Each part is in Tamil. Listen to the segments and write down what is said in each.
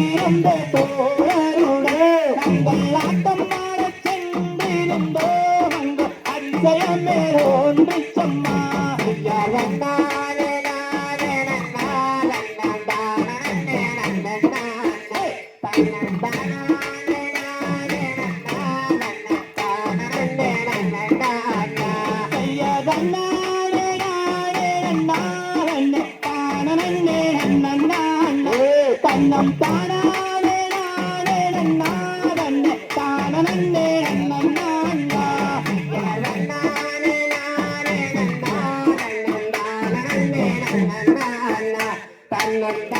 சென்றிருந்த தோழருடே நாங்கள் ஆட்டம் ஆட சென்றிருந்தோம் அங்கு அதிசயமே ஒன்று சொன்னா ஐயா வந்தா la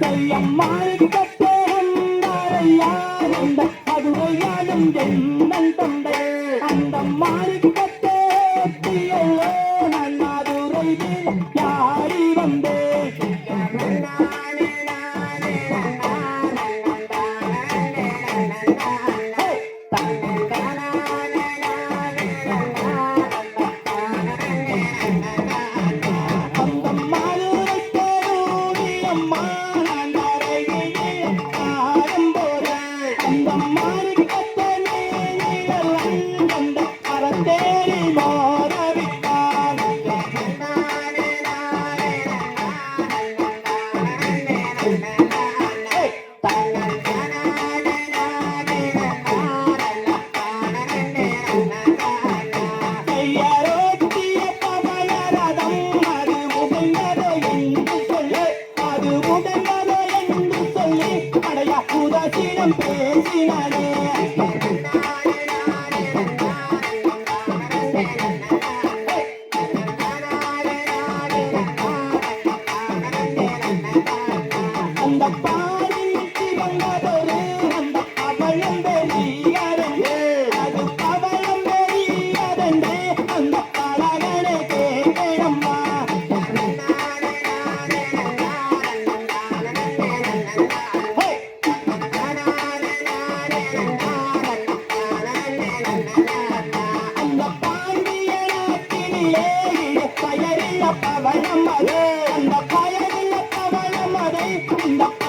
கையம்மாள் கட்டே வந்தாரையா அது ஒய்யாடும் Oh,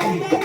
baby.